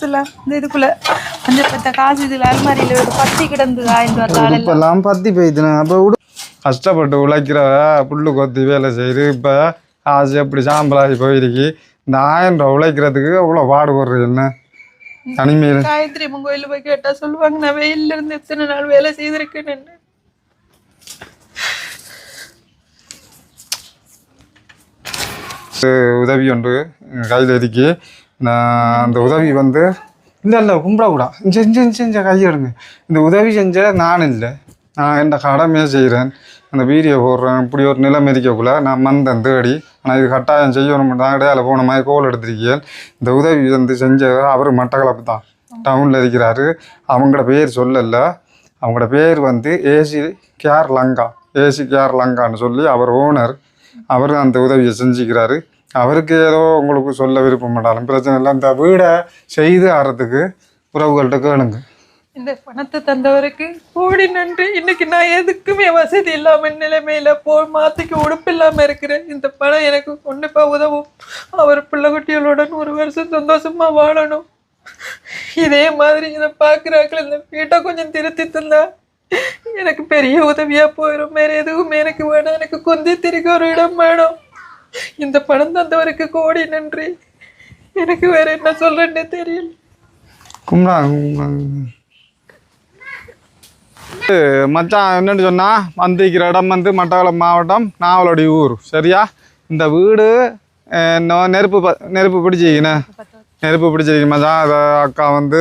இந்த இதுக்குள்ள கொஞ்சம் பெத்த காசு இதுல அல்மாரியில ஒரு பத்தி கிடந்து ஆயிரம் வரலாள் இப்பெல்லாம் பத்தி போயிடுச்சுண்ணே அப்போ விடு கஷ்டப்பட்டு உழைக்கிறவ புல்லு கொத்தி வேலை செய்யுது இப்போ காசு எப்படி சாம்பலாகி போயிருக்கு? இந்த ஆயிரம் ரூபா உழைக்கிறதுக்கு அவ்வளோ பாடுபடுறது என்ன தனிமையில். காயத்ரி அம்மன் கோயில்ல போய் கேட்டா சொல்லுவாங்க நான் வெயில்ல இருந்து எத்தனை நாள் வேலை செய்திருக்கேன்னு உதவி ஒன்று கையில் இருக்கு. நான் அந்த உதவி வந்து இல்லை இல்லை கும்பிடக்கூடா செஞ்சு செஞ்ச கையெடுங்க இந்த உதவி செஞ்ச நான் இல்லை. நான் என் கடமையை செய்கிறேன் அந்த வீடியோ போடுறேன். இப்படி ஒரு நிலம் இருக்கக்குள்ள நான் வந்தேன் தேடி ஆனால் இது கட்டாயம் செய்யணும். தான் இடையால போன மாதிரி கோல் எடுத்திருக்கேன். இந்த உதவி வந்து செஞ்ச அவர் மட்டக்களப்பு தான் டவுனில் இருக்கிறாரு. அவங்களோட பேர் சொல்லலை. அவங்களோட பேர் வந்து AC care Lanka AC care லங்கான்னு சொல்லி அவர் ஓனர் அவர் அந்த உதவியை செஞ்சுக்கிறாரு. அவருக்கு ஏதோ உங்களுக்கு சொல்ல விருப்பப்பட்டாலும் பிரச்சனை இல்லை. இந்த வீடை செய்து ஆறதுக்கு உறவுகள்கிட்ட கேளுங்க. இந்த பணத்தை தந்தவருக்கு கோடி நன்றி. இன்னைக்கு நான் எதுக்குமே வசதி இல்லாம நிலைமையில போ மாத்திக்கு உடுப்பு இல்லாம இருக்கிறேன். இந்த பணம் எனக்கு கண்டிப்பா உதவும். அவர் பிள்ளைக்குட்டிகளுடன் ஒரு வருஷம் சந்தோஷமா வாழணும். இதே மாதிரி இதை பார்க்குறாக்கள் இந்த வீட்டை கொஞ்சம் திருத்தி தந்தா எனக்கு பெரிய உதவியா போயிடும் வேற எதுவும் எனக்கு வேணும். எனக்கு கொஞ்சம் திருக்க ஒரு இடம் வேணும். இந்த பணம் தந்தவருக்கு கோடி நன்றி. எனக்கு வேற என்ன சொல்றேன்னே தெரியல. கும்பிடா மச்சான் என்னன்னு சொன்னா வந்திருக்கிற இடம் வந்து மட்டக்களப்பு மாவட்டம் நாவலடி ஊர். சரியா? இந்த வீடு நெருப்பு ப- நெருப்பு பிடிச்சிக்கிண்ணே நெருப்பு பிடிச்சிருக்கு மச்சான். அதை அக்கா வந்து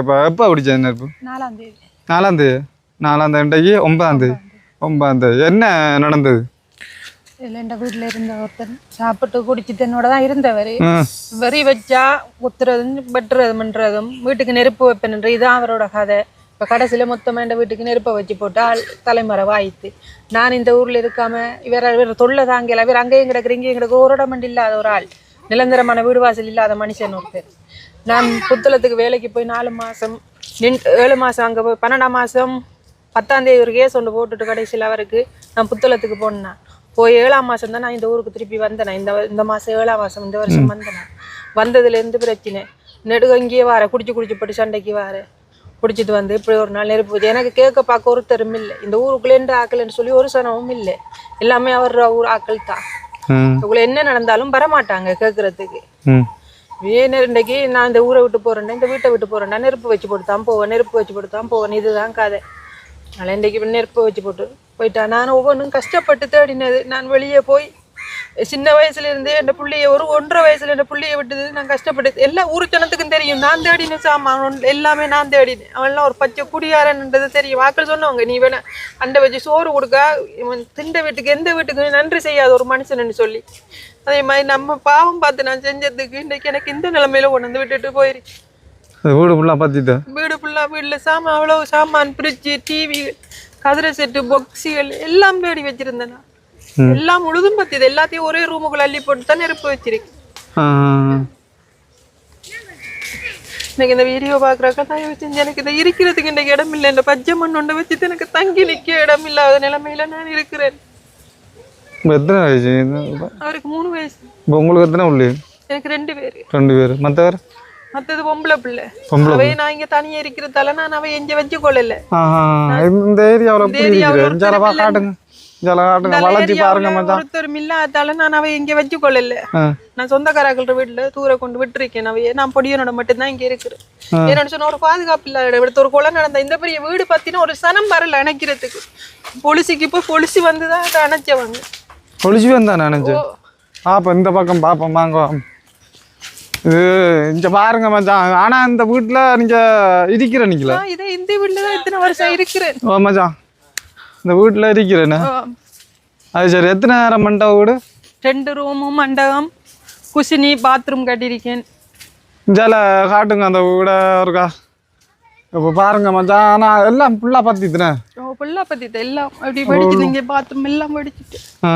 இப்போ எப்போ பிடிச்சது நெருப்பு? நாலாம் தேதி. நாலாம் தேதி. நாலாம் தேதி இன்றைக்கு ஒன்பதாம் தேதி. ஒன்பதாம் தேதி. என்ன நடந்தது? என் வீட்டில் இருந்த ஒருத்தர் சாப்பிட்டு குடிச்சிட்டு என்னோட தான் இருந்தவர். வெறி வச்சா குத்துறதும் வெட்டுறதும் பண்ணுறதும் வீட்டுக்கு நெருப்பு வைப்பேன்ற இதுதான் அவரோட கதை. இப்போ கடைசியில் மொத்தமாக என் வீட்டுக்கு நெருப்பை வச்சு போட்டால் தலைமறை ஆயிடுத்து நான் இந்த ஊரில் இருக்காம இவர் இவர் தொல்லை தாங்கல இவர் அங்கேயும் கிடக்குற இங்கேயும் கிடக்கு ஒரு இடமண்டு இல்லாத ஒரு ஆள். நிரந்தரமான வீடு வாசல் இல்லாத மனுஷன் ஒருத்தர். நான் புத்தளத்துக்கு வேலைக்கு போய் நாலு மாதம் நின் ஏழு மாதம் அங்கே போய் பன்னெண்டாம் மாதம் பத்தாம் தேதி ஒரு கேஸ் ஒன்று போட்டுட்டு கடைசியில் அவருக்கு நான் புத்தளத்துக்கு போனேன். போய் ஏழாம் மாதம் தான் நான் இந்த ஊருக்கு திருப்பி வந்தேன். இந்த இந்த மாதம் ஏழாம் மாதம் இந்த வருஷம் வந்தேன் வந்ததுலேருந்து பிரச்சனை. நெடுக இங்கேயே வார குடிச்சு குடிச்சு போட்டு சண்டைக்கு வார. குடிச்சிட்டு வந்து இப்படி ஒரு நாள் நெருப்பு வச்சு எனக்கு கேட்க பார்க்க ஒருத்தரும் இல்லை. இந்த ஊருக்குள்ளேருந்து ஆக்கலன்னு சொல்லி ஒரு சனமும் இல்லை. எல்லாமே அவர் ஊர் ஆக்கள் தான். ம். இவங்களை என்ன நடந்தாலும் வரமாட்டாங்க கேட்கறதுக்கு. இன்றைக்கு நான் இந்த ஊரை விட்டு போறேன்டா இந்த வீட்டை விட்டு போறேன்டா நெருப்பு வச்சு போட்டு தான் போவேன் நெருப்பு வச்சு போட்டு தான் போவேன். இதுதான் கதை. அதனால் இன்றைக்கு நெருப்பு வச்சு போட்டு போயிட்டா. நான் ஒவ்வொன்றும் கஷ்டப்பட்டு தேடினது. நான் வெளியே போய் சின்ன வயசுல இருந்தே என் பிள்ளைய ஒரு ஒன்றரை வயசுல என் பிள்ளைய விட்டது. நான் கஷ்டப்பட்டு எல்லா ஊர் ஜனத்துக்கும் தெரியும். நான் தேடின சாமான் எல்லாமே நான் தேடினேன். அவன்லாம் ஒரு பச்சை குடியாரன்ன்றது தெரியும். வாக்கள் சொன்னவங்க நீ வேணா அண்டை வச்சு சோறு கொடுக்க. இவன் திண்ட வீட்டுக்கு எந்த வீட்டுக்கு நன்றி செய்யாத ஒரு மனுஷன்னு சொல்லி. அதே மாதிரி நம்ம பாவம் பார்த்து நான் செஞ்சதுக்கு இன்றைக்கு எனக்கு இந்த நிலைமையில கொண்டு வந்து விட்டுட்டு போயிருக்கு இந்த வீடு ஃபுல்லாக பற்றிட்டேன் வீடு ஃபுல்லாக வீட்டில் சாமான் அவ்வளோ சாமான் ஃப்ரிட்ஜு டிவி கதிரை செட்டு பொக்ஸுகள் எல்லாம் தேடி வச்சிருந்தேன். எல்லாம் முழுதும் பத்தியது எல்லாத்தையும் ஒரே ரூமுக்குள்ள அள்ளி போட்டு தான் நெருப்பு வச்சிருக்கு இன்னைக்கு இந்த வீடியோ பார்க்குறாக்க தயவு செஞ்சு எனக்கு இதை இருக்கிறதுக்கு இன்றைக்கு இடம் இல்லை. இந்த பச்சை மண் ஒன்றை வச்சுட்டு எனக்கு தங்கி நிற்க இடம் இல்லாத நிலைமையில நான் இருக்கிறேன். இப்போ எத்தனை வயசு? அவருக்கு மூணு வயசு. இப்போ உங்களுக்கு எத்தனை உள்ளே? எனக்கு ரெண்டு பேர். ரெண்டு பேர். மற்றவர் மற்றது பொம்பளை பிள்ளை. பொம்பளை அவை நான் இங்க தனியா இருக்கிறதால நான் அவை எங்க வச்சு கொள்ளல இந்த ஏரியாவில் ஏரியாவுல காட்டுங்க. இல்லாதால நான் அவை எங்க வச்சு கொள்ளல நான் சொந்தக்காரர்கள வீட்டுல தூர கொண்டு விட்டுருக்கேன். அவைய நான் பொடியனோட மட்டும்தான் இங்க இருக்கிறேன். என்னோட சொன்ன ஒரு பாதுகாப்பு இல்லாத இடத்துல ஒரு கொலை நடந்த இந்த பெரிய வீடு பத்தின ஒரு சனம் வரல அணைக்கிறதுக்கு. பொலிசிக்கு போய் பொலிசி வந்துதான் அதை அணைச்சவங்க. ஒளிச்சு வந்தா நினைச்சு அப்போ இந்த பக்கம் பார்ப்போம் வாங்க. இது இங்க பாருங்க மச்சான். ஆனா இந்த வீட்டுல நீங்க இருக்கிற நீங்களா. இதே இந்த வீட்டுல தான் இத்தனை வருஷம் இருக்கிறேன். ஓ மச்சான். இந்த வீட்டுல இருக்கிறேன்னு. அது சரி எத்தனை நேரம் மண்டப வீடு? ரெண்டு ரூமும் மண்டபம். குசினி பாத்ரூம் கட்டியிருக்கேன். ஜல காட்டுங்க அந்த வீட இருக்கா இப்போ பாருங்க மச்சான். ஆனா எல்லாம் ஃபுல்லாக பத்திட்டுனே. ஃபுல்லா பத்தி எல்லாம் அப்படி வெடிச்சுட்டு இங்கே பாத்ரூம் எல்லாம் வெடிச்சிட்டு ஆ.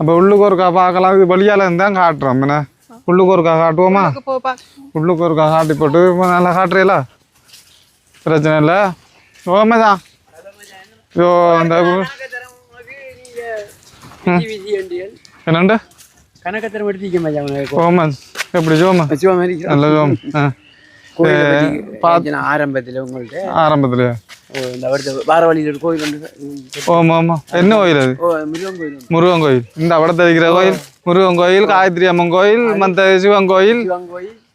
அப்போ உள்ளுக்கு ஒருக்கா பார்க்கலாம். இது வழியால இருந்தால் காட்டுறோம் என்ன? உள்ளுக்கு ஒருக்கா காட்டுவோமா? உள்ளுக்கு ஒருக்கா காட்டி போட்டு நல்லா காட்டுறீங்களா? பிரச்சனை இல்லை. ஓமதான் யோ அந்த என்னண்டு கணக்கத்தரம் எடுத்திக்க ஓமன் எப்படி ஜோமா? மாதிரி நல்ல ஜோம். ஆரம்பத்துல உங்கள்ட்ட ஆரம்பத்துலயா? இந்த அடுத்த வார வழியில் கோயில் என்ன கோயில் அது? முருகன் கோயில். முருகன் கோயில். இந்த வடத்தை இருக்கிற கோயில்? முருகன் கோயில் காயத்ரி அம்மன் கோயில் மற்ற சிவன் கோயில்.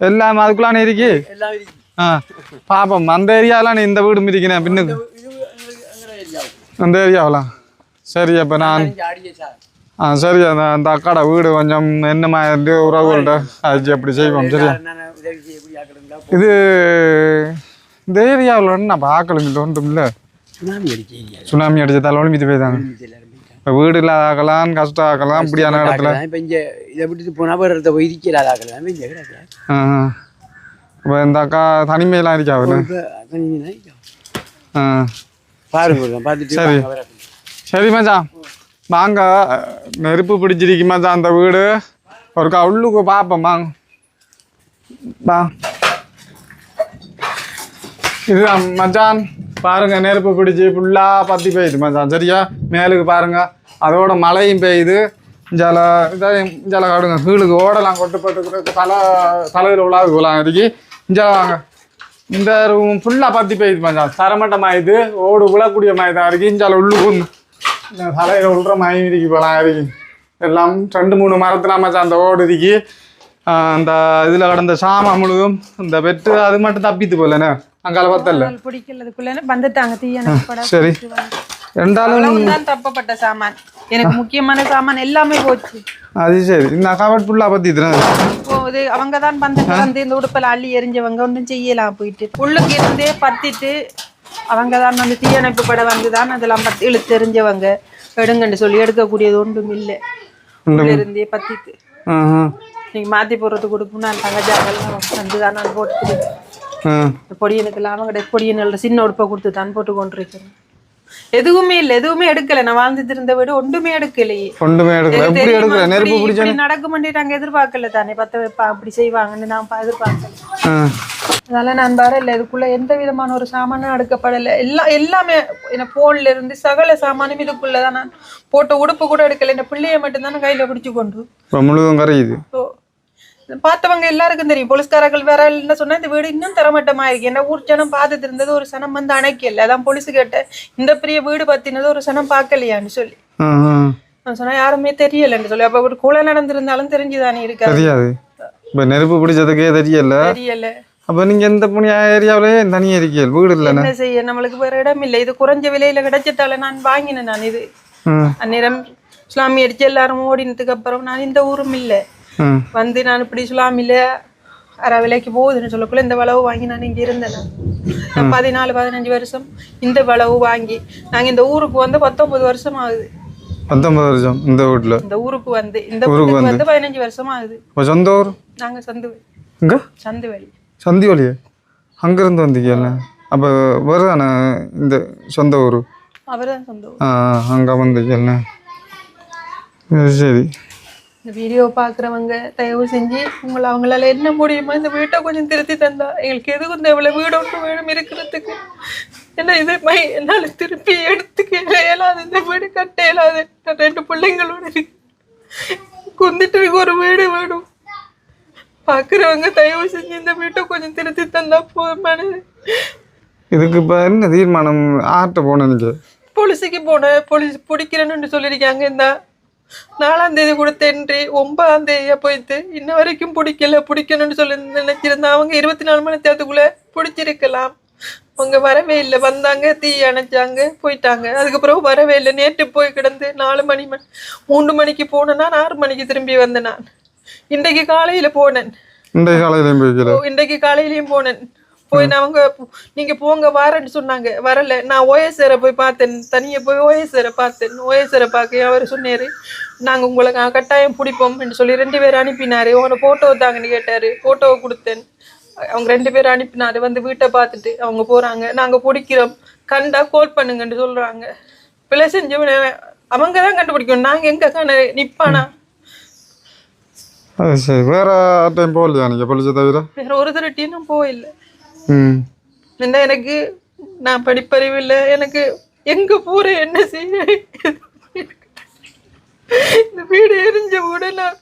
எல்லாம் அதுக்குள்ளான இருக்கு? ஆ பாப்போம். அந்த ஏரியாலாம் இந்த வீடும் இருக்கிறேன் பின்னுக்கு. அந்த ஏரியாவலாம் சரி அப்போ நான் ஆ சரி அந்த அந்த அக்காட வீடு கொஞ்சம் என்ன மாதிரி உறவுகள்கிட்ட ஆச்சு அப்படி செய்வோம் சரியா? இது இந்த ஏரியாவில் நான் பார்க்கலும் இல்லை சுனாமி அடிச்ச சுனாமி அடிச்சதால எல்லாரும் போயிட்டாங்க. இப்போ வீடு இல்லாத ஆக்கலாம் கஷ்டம் ஆக்கலாம் இப்படியான இடத்துல இப்ப இங்க இதை விட்டுட்டு போனா வேற போய் இங்க கிடக்குறேன் இப்போ இந்த அக்கா தனிமையெல்லாம் கொஞ்சம் நினைக்கும். ஆ. பாருங்க பார்த்துட்டு சரி. சரி மச்சான். வாங்க. நெருப்பு பிடிச்சிருக்கு மச்சான் அந்த வீடு? ஒருக்கா உள்ளுக்கு பார்ப்போம் வாங்க. வா. இதுதான் மச்சான். பாருங்க நெருப்பு பிடிச்சி ஃபுல்லாக பற்றி பெய்யுது மச்சான். சரியா? மேலுக்கு பாருங்க. அதோட மழையும் பெய்யுது. ஜல இதாக ஜல காடுங்க கீழுக்கு ஓடலாம் கொட்டுப்பட்டு தலை தலையில் உள்ளாது போகலாம் இருக்கு இங்கே வாங்க. இந்த ரூம் ஃபுல்லாக பற்றி பெய்யுது மச்சான். தரமட்டமாயிது ஓடு விழக்கூடிய மாதிரி தான் இருக்கு. இஞ்சால உள்ளுக்கு தலையில் விழுற மாதிரி இருக்கு போகலாம் இருக்கு எல்லாம் ரெண்டு மூணு மரத்தில் மச்சான் அந்த ஓடு இருக்கு அந்த இதில் கடந்த சாமான் முழுதும் இந்த வெட்டு அது மட்டும் தப்பித்து போலண்ணே அங்கால பார்த்தல பிடிக்கிறதுக்குள்ள வந்துட்டாங்க. தீயணைப்பு சரி. ரெண்டாலும் அவ்வளவுதான் தப்பப்பட்ட சாமான். எனக்கு முக்கியமான சாமான் எல்லாமே போச்சு. அது சரி. பற்றி இப்போ இது அவங்க தான். வந்து வந்து இந்த உடுப்பில் அள்ளி எரிஞ்சவங்க ஒன்றும் செய்யலாம் போயிட்டு. உள்ளுக்கு இருந்தே பத்திட்டு அவங்க தான் வந்து தீயணைப்பு பட வந்து தான் அதெல்லாம் பத்தி இழுத்து எரிஞ்சவங்க எடுங்கன்னு சொல்லி எடுக்கக்கூடியது ஒன்றும் இல்லை. இருந்தே பத்திட்டு. நீங்க மாத்தி போடுறதுக்கு கொடுப்போம் நான் தங்கஜாங்கெல்லாம் வந்து தான் நான் போட்டு பொடியனுக்கெல்லாம் அவங்க பொடியனில் சின்ன உடுப்பை கொடுத்து தான் போட்டு கொண்டிருக்கிறேன் எதுவுமே இல்லை. எதுவுமே எடுக்கல. நான் வாழ்ந்துட்டு இருந்த வீடு ஒன்றுமே எடுக்கலையே. ஒன்றுமே எடுக்கல. எப்படி எடுக்கல? நெருப்பு பிடிச்ச இப்படி நடக்குமென்று நாங்க எதிர்பார்க்கல தானே. பத்த வைப்பா அப்படி செய்வாங்கன்னு நான் எதிர்பார்க்கல. அதனால நான் வரல இதுக்குள்ள எந்த விதமான ஒரு சாமானும் அடுக்கப்படல. எல்லாம் எல்லாமே என்ன போன்ல இருந்து சகல சாமானும் இதுக்குள்ளதான் நான் போட்ட உடுப்பு கூட எடுக்கல. இந்த பிள்ளைய மட்டும் தான் கையில பிடிச்சு கொண்டு. முழுதும் கரையுது. பார்த்தவங்க எல்லாருக்கும் தெரியும். போலீஸ்காரர்கள் வேற என்ன சொன்னா இந்த வீடு இன்னும் தரமட்டமா இருக்கு என்ன ஊர் ஜனம் பார்த்துட்டு இருந்தது ஒரு சனம் வந்து அணைக்கல. அதான் போலீஸ் கேட்ட இந்த பெரிய வீடு பத்தினது ஒரு சனம் பார்க்கலையான்னு சொல்லி. நான் சொன்னா யாருமே தெரியலன்னு சொல்லி. அப்ப ஒரு கொலை நடந்திருந்தாலும் தெரிஞ்சுதானே இருக்காது. தெரியாது. நெருப்பு பிடிச்சதுக்கே தெரியல. தெரியல. அப்போ நீங்கள் எந்த புனிய ஏரியாவிலேயே தனியாக இருக்கீங்க வீடு இல்லைண்ணே என்ன செய்ய? நம்மளுக்கு வேற இடம் இல்லை. இது குறைஞ்ச விலையில கிடைச்சதால நான் வாங்கினேன் நான் இது. அந்நேரம் சுலாமி அடிச்சு எல்லாரும் ஓடினதுக்கு அப்புறம் நான் இந்த ஊரும் இல்லை. வந்து நான் இப்படி சுலாமில அரை விலைக்கு போகுதுன்னு சொல்லக்குள்ள இந்த வளவு வாங்கி நான் இங்க இருந்தேன் நான். பதினாலு பதினஞ்சு வருஷம் இந்த வளவு வாங்கி நாங்க இந்த ஊருக்கு வந்து பத்தொன்பது வருஷம் ஆகுது. பத்தொன்பது வருஷம் இந்த வீட்டில் இந்த ஊருக்கு வந்து இந்த ஊருக்கு வந்து? பதினஞ்சு வருஷம் ஆகுது. சொந்த ஊர்? நாங்க சந்து இங்கே சந்து வழி சந்தி வழியே அங்கேருந்து வந்தீங்கல்ல அப்போ வருதானே இந்த சொந்த ஊர்? ஆ அங்கே வந்தீங்கல்ல சரி, இந்த வீடியோ பார்க்குறவங்க தயவு செஞ்சு உங்களை அவங்களால என்ன முடியுமோ இந்த வீட்டை கொஞ்சம் திருத்தி தந்தா. எங்களுக்கு இந்த இவ்வளோ வீடு ஒன்று வேணும் இருக்கிறதுக்கு? ஏன்னா இது? மை என்னால் திருப்பி எடுத்துக்க இயலாது. இந்த வீடு கட்ட இயலாது. ரெண்டு பிள்ளைங்களோட குந்திட்டு ஒரு வீடு வேணும். பார்க்குறவங்க தயவு செஞ்சு இந்த வீட்டை கொஞ்சம் திருத்தி தந்தா போதுமானது இதுக்கு இப்போ என்ன தீர்மானம்? ஆட்ட போனேன் நீங்கள் போலீஸுக்கு போனேன் போலீஸ் பிடிக்கிறேன்னு சொல்லியிருக்காங்க இந்த. நாலாம் தேதி கொடுத்தேன்றி ஒன்பதாம் தேதியா போயிட்டு இன்ன வரைக்கும் பிடிக்கல பிடிக்கணும்னு சொல்லி நினைச்சிருந்தா அவங்க இருபத்தி நாலு மணி நேரத்துக்குள்ள பிடிச்சிருக்கலாம். அவங்க வரவே இல்லை. வந்தாங்க தீ அணைச்சாங்க போயிட்டாங்க. அதுக்கப்புறம் வரவே இல்லை. நேற்று போய் கிடந்து நாலு மணி மணி மூணு மணிக்கு போனேன்னா நான் ஆறு மணிக்கு திரும்பி வந்தேன் நான். இன்றைக்கு காலையில போனேன். இந்த காலையிலையும் இன்றைக்கு காலையிலயும் போனேன். போய் நான் அவங்க நீங்க போங்க வாரேன்னு சொன்னாங்க. வரல. நான் ஓஎஸ்ஆரை போய் பார்த்தேன். தனியா போய் ஓஎஸ்ஆரை பார்த்தேன். ஓஎஸ்ஆரை பார்க்க அவர் சொன்னாரு நாங்க உங்களை கட்டாயம் பிடிப்போம்னு சொல்லி ரெண்டு பேர் அனுப்பினாரு. உங்களோட போட்டோ தாங்கன்னு கேட்டாரு. போட்டோவை கொடுத்தேன். அவங்க ரெண்டு பேரும் அனுப்பினாரு. வந்து வீட்டை பார்த்துட்டு அவங்க போறாங்க. நாங்க பிடிக்கிறோம். கண்டா கால் பண்ணுங்கன்னு சொல்றாங்க. பிள்ளை செஞ்சவன அவங்க தான் கண்டுபிடிக்கணும். நாங்க எங்க கண நிப்பானா? அது சரி வேற டைம் போகலையா நீங்கள் பொலிச்ச தவிர வேற ஒரு திருட்டியும் நான் போயில்லை என்ன எனக்கு நான் படிப்பறிவு இல்லை எனக்கு எங்க போற என்ன செய்ய இந்த வீடு எரிஞ்ச கூட நான்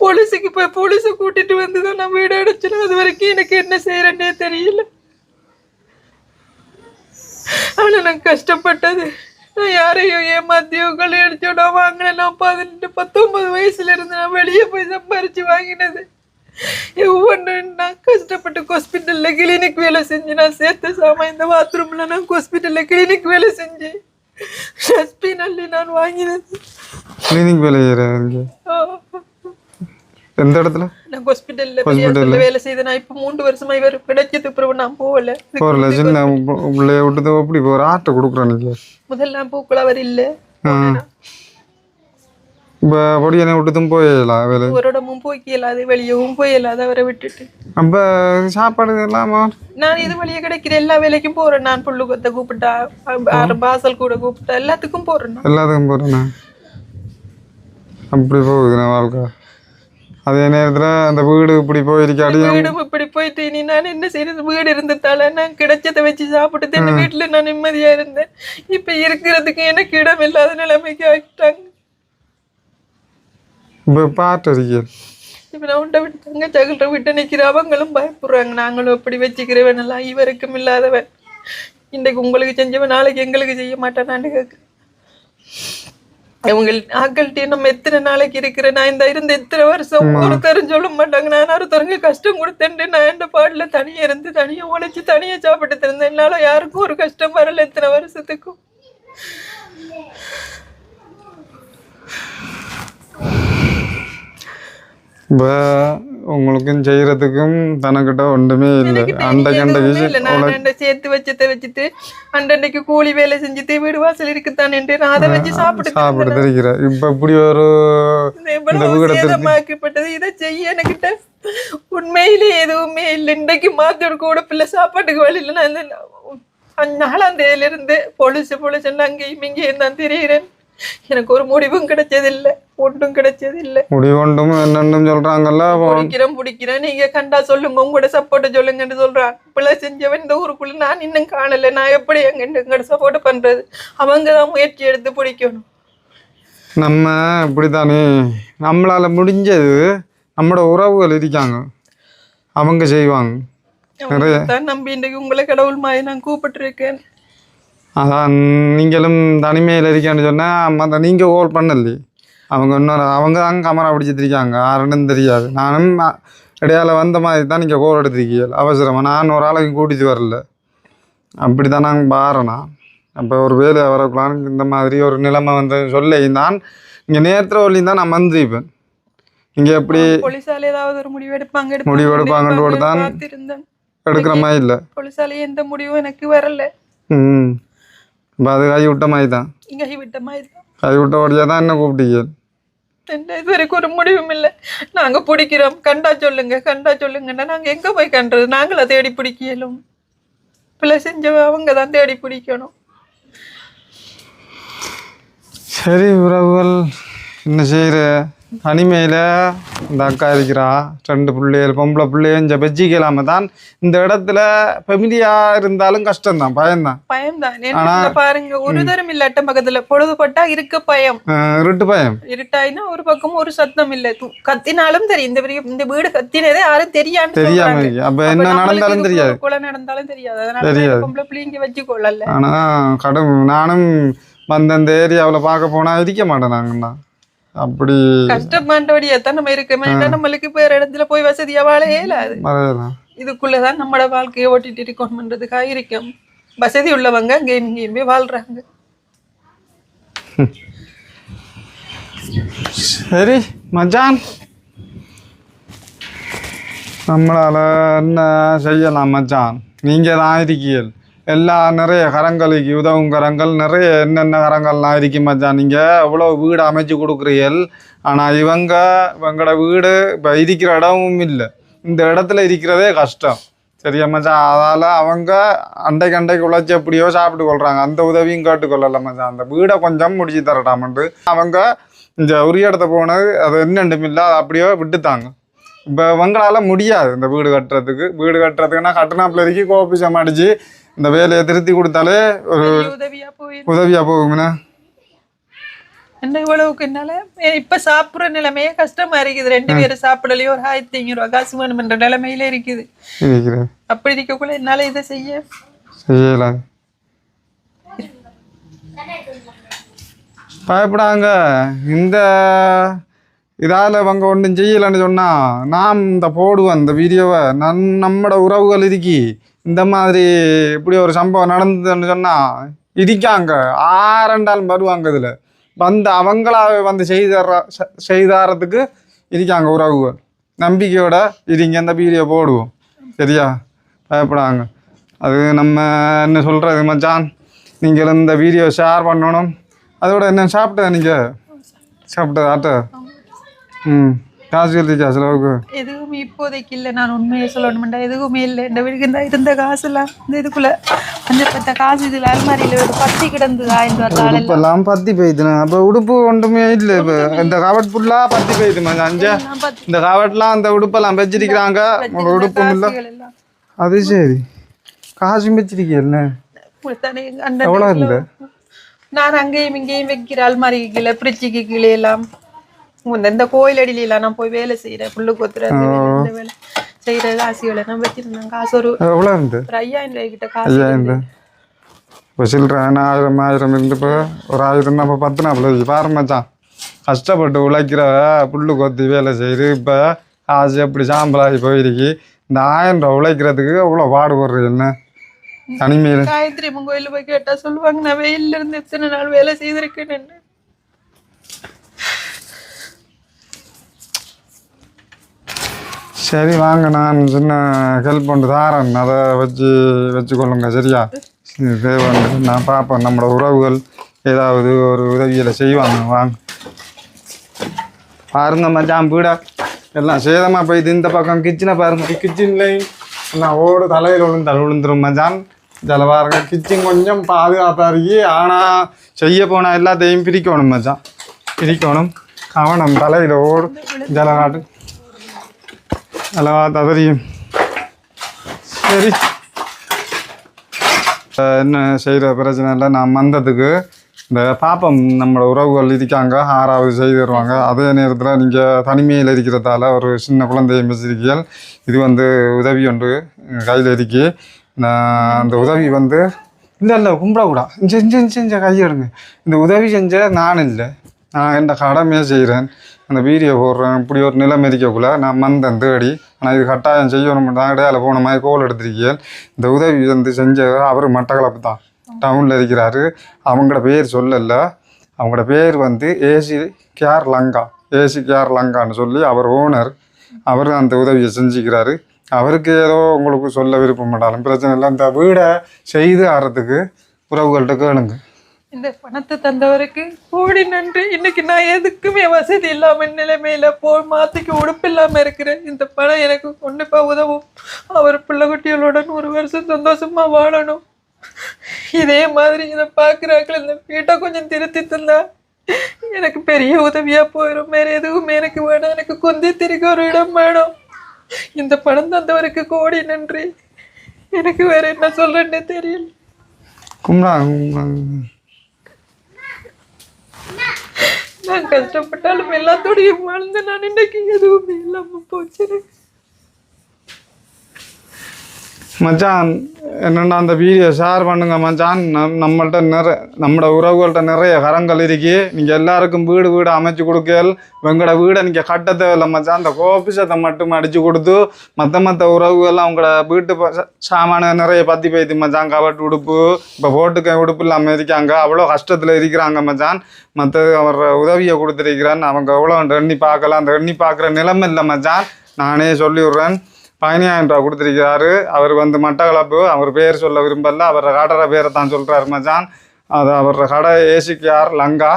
போலீஸுக்கு போய் போலீஸை கூட்டிட்டு வந்து தான் நான் வீடு அடைச்சிடும் அது வரைக்கும் எனக்கு என்ன செய்யறேன்னே தெரியல ஆனா நான் கஷ்டப்பட்டது யாரையும் ஏமாத்தியோ கல்யாணிச்சோட வாங்கினேன் நான் பதினெட்டு பத்தொன்பது வயசுல இருந்து நான் வெளியே போய் சம்பாரிச்சு வாங்கினது ஒவ்வொன்றும் நான் கஷ்டப்பட்டு ஹாஸ்பிட்டல்ல கிளினிக் வேலை செஞ்சு நான் சேர்த்த சாமான் இந்த பாத்ரூம்ல நான் ஹாஸ்பிட்டல்ல கிளினிக் வேலை செஞ்சு டஸ்ட்பின் அள்ளி நான் வாங்கினது கிளினிக் வேலை செய்கிறீங்க ஆ. எந்த இடத்துல? நான் பெரியாஸ்பத்திரியில வேலை செய்த நான் இப்ப மூன்று வருஷமா இவர் கிடைச்சது. பிறகு நான் போகல. போகல. சின்ன பிள்ளைய விட்டுட்டு எப்படி போகிற ஆட்டை கொடுக்குறேன் முதல்ல நான் பூக்கள் அவர் இல்ல. இப்போ பொடியனை விட்டுட்டும் போயிடலாம் வேலை ஒருடமும் போய் இயலாது வெளியவும் போய் இயலாது அவரை விட்டுட்டு. அப்போ சாப்பாடு இல்லாமா? நான் இது வழியே கிடைக்கிற எல்லா வேலைக்கும் போறேன். நான் புல்லு கொத்த கூப்பிட்டா பாசல் கூட கூப்பிட்டா எல்லாத்துக்கும் போறேன். எல்லாத்துக்கும் போகிறேண்ணா அப்படி போகுதுண்ணா வாழ்க்கை. அதே நேரத்தில் அந்த வீடு இப்படி போயிருக்காடி வீடும் இப்படி போயிட்டு இனி நான் என்ன செய்யறது வீடு இருந்ததால நான் கிடைச்சதை வச்சு சாப்பிட்டு இந்த வீட்டுல நான் நிம்மதியா இருந்தேன். இப்ப இருக்கிறதுக்கு எனக்கு இடம் இல்லாத நிலைமைக்கு ஆகிட்டாங்க இப்போ பாட்டு இருக்கீங்க இப்ப நான் உண்டை விட்டு தங்க சகல்ற விட்டு நிக்கிற அவங்களும் பயப்படுறாங்க. நாங்களும் எப்படி வச்சுக்கிறவன் எல்லாம் இவருக்கும் இல்லாதவன். இன்றைக்கு உங்களுக்கு செஞ்சவன் நாளைக்கு எங்களுக்கு செய்ய மாட்டானான்னு கேட்குறேன் இவங்க ஆக்கள்கிட்ட நம்ம எத்தனை நாளைக்கு இருக்கிற? நான் இந்த இருந்த எத்தனை வருஷம் ஒருத்தரும் சொல்ல மாட்டாங்க. நான் ஒருத்தருங்க கஷ்டம் கொடுத்தேன்ட்டு நான் எந்த பாடல தனியா இருந்து தனியா உழைச்சு தனியா சாப்பிட்டு இருந்தேன். என்னால யாருக்கும் ஒரு கஷ்டம் வரல எத்தனை வருஷத்துக்கும். இப்போ உங்களுக்கும் செய்கிறதுக்கும் தனக்கிட்ட ஒன்றுமே இல்லை. அண்டை கண்ட சேர்த்து வச்சதை வச்சுட்டு அண்டண்டைக்கு கூலி வேலை செஞ்சுட்டு வீடு வாசல் இருக்குத்தான் என்று நான் அதை வச்சு சாப்பிட்டு சாப்பிட்டு தெரிகிற இப்போ இப்படி ஒரு இவ்வளவு சேதமாக்கப்பட்டது. இதை செய்ய எனக்கிட்ட. உண்மையிலே எதுவுமே இல்லை. இன்றைக்கு மாத்தோட கூட பிள்ளை சாப்பாட்டுக்கு வழி இல்லை. நான் இந்த அஞ்சு நாளாம் தேதியில இருந்து பொலிசு பொலிசுன்னு அங்கேயும் இங்கேயும் தான் தெரிகிறேன் எனக்கு ஒரு முடிவும் கிடைச்சதில்லை ஒன்றும் கிடைச்சதில்லை. முடிவொண்டும் என்னென்னும் சொல்கிறாங்கல்ல பிடிக்கிறேன் பிடிக்கிறேன் நீங்க கண்டா சொல்லுங்க உங்களோட சப்போர்ட்டை சொல்லுங்கன்னு சொல்றான். பிள்ளை செஞ்சவன் இந்த ஊருக்குள்ள நான் இன்னும் காணல நான் எப்படி எங்க எங்களோட சப்போர்ட் பண்றது? அவங்க தான் முயற்சி எடுத்து பிடிக்கணும். நம்ம இப்படித்தானே நம்மளால முடிஞ்சது நம்மளோட உறவுகள் இருக்காங்க அவங்க செய்வாங்க. நம்பி இன்றைக்கு உங்களை கடவுள் மாதிரி நான் கூப்பிட்டுருக்கேன். அதான் நீங்களும் தனிமையில் இருக்கேன்னு சொன்னால் அந்த நீங்கள் கோல் பண்ணலையே அவங்க இன்னொரு அவங்க தான் கேமரா பிடிச்சிருக்காங்க யாருன்னு தெரியாது. நானும் இடையால வந்த மாதிரி தான் நீங்கள் கோல் எடுத்திருக்கீங்க. அவசரமாக நான் ஒரு ஆளையும் கூட்டிட்டு வரல. அப்படி தான் நாங்கள் பாறேனா அப்போ ஒரு வேலை வரக்கூடாது இந்த மாதிரி ஒரு நிலைமை வந்து சொல்ல நான் இங்கே நேற்று ஒல்லி தான் நான் வந்திருப்பேன் இங்கே எப்படி போலீஸால ஏதாவது ஒரு முடிவு எடுப்பாங்க முடிவு எடுப்பாங்கன்னு தான் எடுக்கிற மாதிரி இல்லை. போலீஸால எந்த முடிவும் எனக்கு வரல. ம். இப்போ அது கை விட்ட மாதிரி தான் இங்க விட்ட மாதிரி தான் கை விட்ட வழியாக தான் என்ன கூப்பிட்டீங்க என்ன இது வரைக்கும் ஒரு முடிவும் இல்லை நாங்க பிடிக்கிறோம் கண்டா சொல்லுங்க கண்டா சொல்லுங்கன்னா நாங்க எங்க போய் கண்டது நாங்கள தேடி பிடிக்கலும் பிள்ளை செஞ்சவ அவங்க தான் தேடி பிடிக்கணும் சரி உறவுகள் என்ன செய்கிற தனிமையில் இந்த அக்கா இருக்கிறா. ரெண்டு பிள்ளைகள் பொம்பளை இந்த வெஜ்ஜிக்கலாம தான் இந்த இடத்துல ஃபெமிலியாக இருந்தாலும் கஷ்டம்தான் பயம்தான். பயம்தான். பாருங்க ஒரு தரம் இல்ல அட்டம் பக்கத்துல. பொழுதுபட்டா இருக்க பயம். இருட்டு பயம். இருட்டாயினா ஒரு பக்கம் ஒரு சத்தம் இல்ல. கத்தினாலும் தெரியும் இந்த பெரிய- இந்த வீடு கத்தினதே யாரும் தெரியான்னு தெரியாம அப்போ என்ன நடந்தாலும் தெரியாது. கொலை நடந்தாலும் தெரியாது. அதனால பொம்பளை பிள்ளைங்க வச்சு கொள்ளல ஆனால் கடும் நானும் வந்த இந்த ஏரியாவில் பார்க்க போனால் இருக்க மாட்டேன் நாங்கண்ணா அப்படி கஷ்டமாண்டபடியா தான் நம்ம இருக்கமே. நம்மளுக்கு வேற இடத்துல போய் வசதியா வாழ இயலாது இதுக்குள்ளதான் நம்மளோட வாழ்க்கையை ஓட்டிட்டு இருக்கணும்ன்றதுக்காக இருக்கும். வசதி உள்ளவங்க இங்கேயும் போய் வாழ்றாங்க. சரி மச்சான். நம்மளால் என்ன செய்யலாம் மச்சான்? நீங்கள் தான் இருக்கீர்கள். எல்லா நிறைய கரங்களுக்கு உதவும் கரங்கள் நிறைய என்னென்ன கரங்கள்லாம் இருக்கு மச்சான். நீங்கள் எவ்வளோ வீடு அமைச்சு கொடுக்குறீர்கள். ஆனால் இவங்க இவங்களோட வீடு இப்போ இருக்கிற இடமும் இல்லை. இந்த இடத்துல இருக்கிறதே கஷ்டம். சரியா மச்சான்? அதால் அவங்க அண்டைக்கு அண்டைக்கு உழைச்சி எப்படியோ சாப்பிட்டு கொள்கிறாங்க அந்த உதவியும் கேட்டுக்கொள்ளலை மச்சான். அந்த வீடை கொஞ்சம் முடிச்சு தரட்டாமன்ட்டு அவங்க இந்த உரிய இடத்த போனது அது என்னண்டும் இல்லை அப்படியோ விட்டுத்தாங்க இப்போ இவங்களால முடியாது இந்த வீடு கட்டுறதுக்கு. வீடு கட்டுறதுக்குன்னா கட்டினாப்புல இருக்கு கோபிசம் அடிச்சு இந்த வேலையை திருத்தி கொடுத்தாலே ஒரு உதவியா போகுங்கண்ணா. என்ன இவ்வளவுக்கு என்னால? இப்ப சாப்பிடுற நிலைமையே கஷ்டமா இருக்குது. ரெண்டு பேரும் சாப்பிடலையோ ஒரு ஆயிரத்தி ஐநூறு ரூபா காசு வேணுமென்ற நிலைமையில இருக்குது. அப்படி இருக்கக்குள்ள என்னால இதை செய்ய செய்யலாம் பயப்படாங்க. இந்த இதால் அவங்க ஒன்றும் செய்யலைன்னு சொன்னால் நாம் இந்த போடுவோம் இந்த வீடியோவை. நன் நம்மட உறவுகள் இருக்கி இந்த மாதிரி இப்படி ஒரு சம்பவம் நடந்ததுன்னு சொன்னால் இருக்காங்க ஆரண்டாலும் வருவாங்க இதில். வந்து அவங்களாவே வந்து செய்தற செய்தாரத்துக்கு இருக்காங்க உறவுகள். நம்பிக்கையோட இருங்க இந்த வீடியோ போடுவோம். சரியா? பயப்படாங்க. அது நம்ம என்ன சொல்கிறது மச்சான்? நீங்கள் இந்த வீடியோ ஷேர் பண்ணணும். அதோட என்ன சாப்பிட்ட நீங்கள் சாப்பிட்டதாட்ட? காசு எழுதிச்சா செலவுக்கு? எதுவுமே இப்போதைக்கு இல்லை. நான் உண்மையை சொல்லணுமெண்டா எதுவுமே இல்லை. இந்த வீட்டுக்கு இந்த இருந்த காசுலாம் இந்த இதுக்குள்ள கொஞ்சம் பத்த காசு இதுல அல்மாரியில ஒரு பத்தி கிடந்தது தாள் உடுப்பெல்லாம் பத்தி போயிடுச்சுண்ணா அப்போ உடுப்பு ஒன்றுமே இல்லை. இப்போ இந்த கவட் ஃபுல்லாக பத்தி மச்சான். அஞ்சா? எல்லாம் இந்த கவட்லாம் அந்த உடுப்பெல்லாம் வச்சிருக்கிறாங்க ஒரு உடுப்பும் இல்லை எல்லாம் அது சரி. காசும் வச்சிருக்கீல்ல எவ்வளோ இருந்து நான் அங்கேயும் இங்கேயும் வைக்கிற அல்மாரிக்கு கீழே ஃப்ரிட்ஜுக்கு கீழே எல்லாம். இந்த- இந்த கோயில் அடியில எல்லாம் நான் போய் வேலை செய்யறேன் புல்லு கொத்துறது இந்த வேலை. செய்யற காசுகளை நான் வச்சிருந்தேன். காசு ஒரு எவ்வளோ இருந்து ஒரு ஐயாயிரம் ரூபாய் கிட்ட காசு ஐயா இந்த இப்போ சில்லற ஆயிரம் ஆயிரம் இருந்து இப்போ ஒரு ஆயிரம் அப்போ பத்து நாற்பது பாரு மச்சான் கஷ்டப்பட்டு உழைக்கிற புல்லு கொத்தி வேலை செய்யுது இப்போ காசு எப்படி சாம்பலாகி போயிருக்கு. இந்த ஆயிரம் ரூபா உழைக்கிறதுக்கு அவ்வளோ என்ன? தனிமையில். காயத்ரி அம்மன் கோயில்ல போய் கேட்டா சொல்லுவாங்க நான் வெயில்ல இருந்து எத்தனை நாள் வேலை செய்திருக்கேன்னு சரி வாங்க. நான் சின்ன ஹெல்ப் பண்ணி தாரேன் அதை வச்சு வச்சுக்கொள்ளுங்க சரியா? இது நான் பார்ப்பேன். நம்மளோட உறவுகள் ஏதாவது ஒரு உதவியில் செய்வாங்க. வாங்க. பாருங்க மச்சான் வீட எல்லாம் சேதமாக போயிது. இந்த பக்கம் கிச்சனை பாருங்க. கிச்சன்லையும் நான் ஓடு தலையில் விழுந்தால் விழுந்துரும் மச்சான். இதில் பாருங்க கிச்சன் கொஞ்சம் பாதுகாப்பாக இருக்கு. ஆனால் செய்ய போனால் எல்லாத்தையும் பிரிக்கணும் மச்சான். பிரிக்கணும். கவனம் தலையில் ஓடு. ஜலநாட்டு நல்லா அதில் தவறியும் சரி என்ன செய்கிற பிரச்சனை இல்லை. நான் வந்ததுக்கு இந்த பாப்பம் நம்மளோட உறவுகள் இருக்காங்க. ஆறாவது செய்து தருவாங்க. அதே நேரத்தில் நீங்கள் தனிமையில் இருக்கிறதால ஒரு சின்ன குழந்தையை வச்சிருக்கீர்கள் இது வந்து உதவி ஒன்று கையில் இருக்கி. நான் அந்த உதவி வந்து இல்லை இல்லை கும்பிடக்கூடா செஞ்சு இஞ்ச இஞ்ச கையெடுங்க இந்த உதவி செஞ்ச நான் இல்லை. நான் என் கடமையை செய்கிறேன் அந்த வீடியோ போடுறேன் இப்படி ஒரு நிலம் இருக்கக்குள்ள நான் வந்தேன் தேடி. ஆனால் இது கட்டாயம் செய்யணும் தான் இடையால போன மாதிரி கோல் எடுத்திருக்கேன். இந்த உதவி வந்து செஞ்ச அவர் மட்டக்களப்பு தான் டவுனில் இருக்கிறாரு. அவங்களோட பேர் சொல்லலை. அவங்களோட பேர் வந்து AC care Lanka AC care லங்கான்னு சொல்லி அவர் ஓனர். அவர் அந்த உதவியை செஞ்சுக்கிறாரு. அவருக்கு ஏதோ உங்களுக்கு சொல்ல விருப்பம் பண்ணாலும் பிரச்சனை இல்லை. இந்த வீடை செய்து ஆறதுக்கு உறவுகள்கிட்ட கேளுங்க. இந்த பணத்தை தந்தவருக்கு கோடி நன்றி. இன்னைக்கு நான் எதுக்குமே வசதி இல்லாம நிலைமையில போ மாத்திக்கு உடுப்பு இல்லாம இருக்கிறேன். இந்த பணம் எனக்கு கண்டிப்பா உதவும். அவர் பிள்ளை குட்டிகளுடன் ஒரு வருஷம் சந்தோஷமா வாழணும். இதே மாதிரி இதை பார்க்குறாக்கள் இந்த வீட்டை கொஞ்சம் திருத்தி தந்தா எனக்கு பெரிய உதவியா போயிடும் வேற எதுவும் எனக்கு வேணும். எனக்கு குந்தி திரிக்க ஒரு இடம் வேணும். இந்த பணம் தந்தவருக்கு கோடி நன்றி. எனக்கு வேற என்ன சொல்றேன்னே தெரியல. கும்ரா. நான் கஷ்டப்பட்டாலும் எல்லாத்தோடையும் வாழ்ந்து நான் இன்னைக்கு எதுவுமே இல்லாம போச்சு எனக்கு. மச்சான் என்னென்னா அந்த வீடியோ ஷேர் பண்ணுங்க மச்சான். நம் நம்மள்கிட்ட நிறைய நம்மளோட உறவுகள்கிட்ட நிறைய கரங்கள் இருக்கு. நீங்கள் எல்லாருக்கும் வீடு வீடு அமைச்சு கொடுக்கல். எங்களோட வீடை நீங்கள் கட்ட தேவையில்ல மச்சான். அந்த கோபிசத்தை மட்டும் அடித்து கொடுத்து மற்ற மற்ற உறவுகள்லாம் அவங்களோட வீட்டு சாமான நிறைய பற்றி போய்த்து மச்சான். கவட் உடுப்பு இப்போ போட்டுக்க உடுப்பு இல்லாமல் இருக்காங்க. அவ்வளோ கஷ்டத்தில் இருக்கிறாங்க மச்சான். மற்ற அவர் உதவியை கொடுத்துருக்கிறான் அவங்க எவ்வளோ எண்ணி பார்க்கலாம். அந்த எண்ணி பார்க்குற நிலைமை இல்லை மச்சான். நானே சொல்லிவிட்றேன் பதினாயிரம் ரூபா கொடுத்துருக்கிறாரு. அவர் வந்து மட்டக்களப்பு அவர் பேர் சொல்ல விரும்பல. அவர் கடைற பேரை தான் சொல்கிறாரு மச்சான். அது அவர் கடை ஏசிக்கார் லங்கா.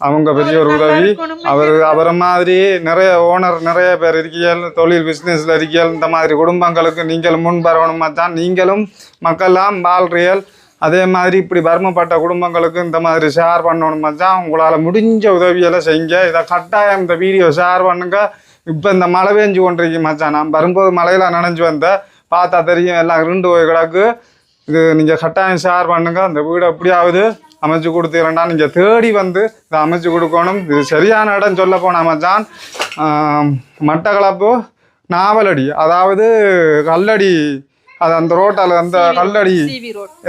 அவங்க பெரிய ஒரு உதவி. அவர் அவரை மாதிரி நிறைய ஓனர் நிறைய பேர் இருக்கீர்கள். தொழில் பிஸ்னஸில் இருக்கீர்கள். இந்த மாதிரி குடும்பங்களுக்கு நீங்கள் முன் வரணும் மச்சான். நீங்களும் மக்கள்லாம் வாழ்றியல் அதே மாதிரி இப்படி வறுமைப்பட்ட குடும்பங்களுக்கு இந்த மாதிரி ஷேர் பண்ணணும் மச்சான். உங்களால் முடிஞ்ச உதவியெல்லாம் செய்யுங்க. இதை கட்டாயம் இந்த வீடியோ ஷேர் பண்ணுங்க. இப்போ இந்த மழை பெஞ்சு கொண்டிருக்கு மச்சான். நான் வரும்போது மழையில நனைஞ்சு வந்தேன் பார்த்தா தெரியும் எல்லாம் இருண்டு போய் கிடக்கு. இது நீங்கள் கட்டாயம் ஷேர் பண்ணுங்க. அந்த வீடு எப்படியாவது அமைச்சு கொடுத்துறேன்டா நீங்கள் தேடி வந்து இதை அமைச்சு கொடுக்கணும். இது சரியான இடம் சொல்ல போனால் மச்சான். மட்டக்களப்பு நாவலடி. அதாவது கல்லடி அது அந்த ரோட்டால் அந்த கல்லடி.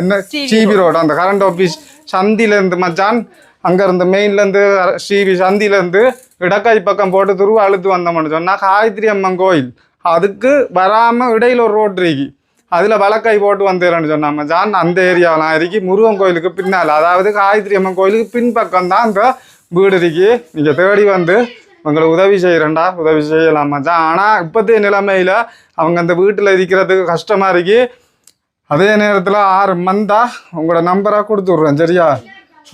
என்ன? சிபி ரோடு அந்த கரண்ட் ஆஃபீஸ் சந்திலேருந்து மச்சான். அங்கேருந்து மெயின்லேருந்து ஸ்ரீவி சந்திலேருந்து இடக்காய் பக்கம் போட்டு துருவ அழுத்து வந்தோம்னு சொன்னால் காயத்ரி அம்மன் கோயில். அதுக்கு வராமல் இடையில் ஒரு ரோடு இருக்கு. அதில் வழக்காய் போட்டு வந்துடுறேன்னு சொன்னாங்க ஜான் அந்த ஏரியாவெலாம் இருக்கு முருகன் கோயிலுக்கு பின்னால். அதாவது காயத்ரி அம்மன் கோயிலுக்கு பின்பக்கம் தான் அந்த வீடு இருக்கு. நீங்கள் தேடி வந்து உங்களை உதவி செய்கிறேன்டா உதவி செய்யலாம் மச்சான். ஆனால் இப்போதைய நிலைமையில் அவங்க அந்த வீட்டில் இருக்கிறதுக்கு கஷ்டமாக இருக்கு. அதே நேரத்தில் ஆறு மந்தா உங்களோட நம்பராக கொடுத்து விட்றேன் சரியா?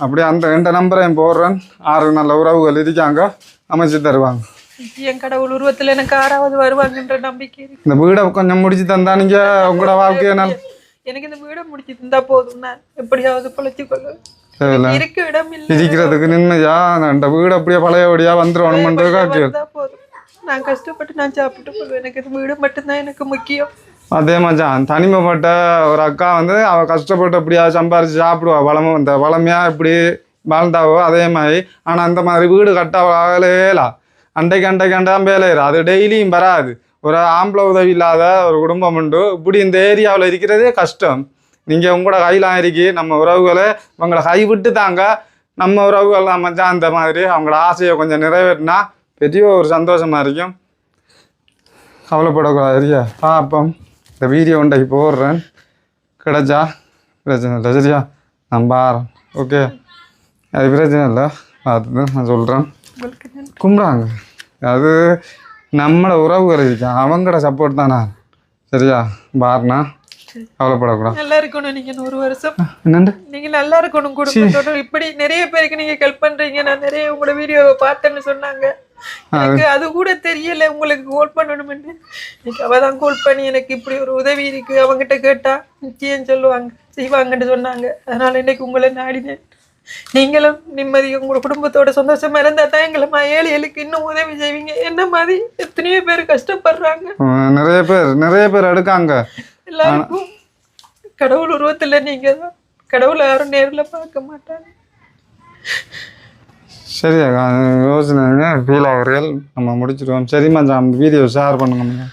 அப்படியே அந்த ரெண்டு நம்பரையும் போடுறேன். ஆறு நல்ல உறவுகள் இருக்காங்க. அமைச்சு தருவாங்க. கடவுள் உருவத்துல எனக்கு ஆறாவது வருவாங்கன்ற நம்பிக்கை இந்த வீடை கொஞ்சம் முடிச்சு தந்தா நீங்கள் உங்களோட வாழ்க்கையை நல்ல எனக்கு இந்த வீடை முடிச்சு தந்தா போதும் நான் எப்படியாவது பொழைச்சு கொள்ள இருக்க இடம் இல்லை. இருக்கிறதுக்கு நிம்மதியா இந்த வீடு அப்படியே பழையபடியா வந்துடணும்ன்றது காட்டு நான் கஷ்டப்பட்டு நான் சாப்பிட்டு எனக்கு இந்த வீடு மட்டும்தான் எனக்கு முக்கியம். அதே மச்சான் தனிமைப்பட்ட ஒரு அக்கா வந்து அவள் கஷ்டப்பட்டு எப்படியா சம்பாரிச்சு சாப்பிடுவா வளமும் இந்த வளமையா இப்படி வாழ்ந்தாவோ அதே மாதிரி. ஆனால் அந்த மாதிரி வீடு கட்ட ஆகலேலா அண்டைக்கு அண்டைக்கு அண்டாம் வேலையிறா அது டெய்லியும் வராது. ஒரு ஆம்பளை உதவி இல்லாத ஒரு குடும்பம் உண்டு. இப்படி இந்த ஏரியாவில் இருக்கிறதே கஷ்டம். நீங்கள் உங்களோட கையிலாம் இருக்கி நம்ம உறவுகளை உங்களை கை விட்டு தாங்க நம்ம உறவுகள் தான் மச்சான். அந்த மாதிரி அவங்களோட ஆசையை கொஞ்சம் நிறைவேற்றினா பெரிய ஒரு சந்தோஷமாக இருக்கும். கவலைப்படக்கூடாது சரியா பார்ப்போம் இந்த வீடியோ உண்டைக்கு போடுறேன் கிடைச்சா பிரச்சனை இல்லை சரியா? நான் பாறேன். ஓகே அது பிரச்சனை இல்லை. பார்த்துட்டு நான் சொல்கிறேன். கும்பிடாங்க. அது நம்மளோட உறவுகள் இருக்கேன் அவங்களோட சப்போர்ட் தான்? சரியா? பாருண்ணா. கவலைப்படக்கூடாது. நல்லா இருக்கணும் நீங்க நூறு வருஷம். என்னண்டு? நீங்க நல்லா இருக்கணும் குடும்பத்தோட இப்படி நிறைய பேருக்கு நீங்க ஹெல்ப் பண்றீங்க. நான் நிறைய உங்களோட வீடியோவை பார்த்தேன்னு சொன்னாங்க. எனக்கு அது கூட தெரியல உங்களுக்கு கால் பண்ணணும்னு. இன்னைக்கு அவ தான் கால் பண்ணி எனக்கு இப்படி ஒரு உதவி இருக்கு. அவங்ககிட்ட கேட்டா நிச்சயம் சொல்லுவாங்க செய்வாங்கன்னு சொன்னாங்க. அதனால இன்னைக்கு உங்களை நாடினேன். நீங்களும் நிம்மதி உங்களோட குடும்பத்தோட சந்தோஷமா இருந்தா தான் எங்களை ஏழைகளுக்கு இன்னும் உதவி செய்வீங்க. என்ன மாதிரி? எத்தனையோ பேர் கஷ்டப்படுறாங்க. நிறைய பேர் நிறைய பேர் எடுக்காங்க. எல்லாருக்கும் கடவுள் உருவத்துல நீங்க தான். கடவுளை யாரும் நேர்ல பார்க்க மாட்டாங்க. சரி யோசனை ஃபீல் ஆகுறீர்கள் நம்ம முடிச்சிடுவோம் சரிம்மா வீடியோ ஷேர் பண்ணுங்க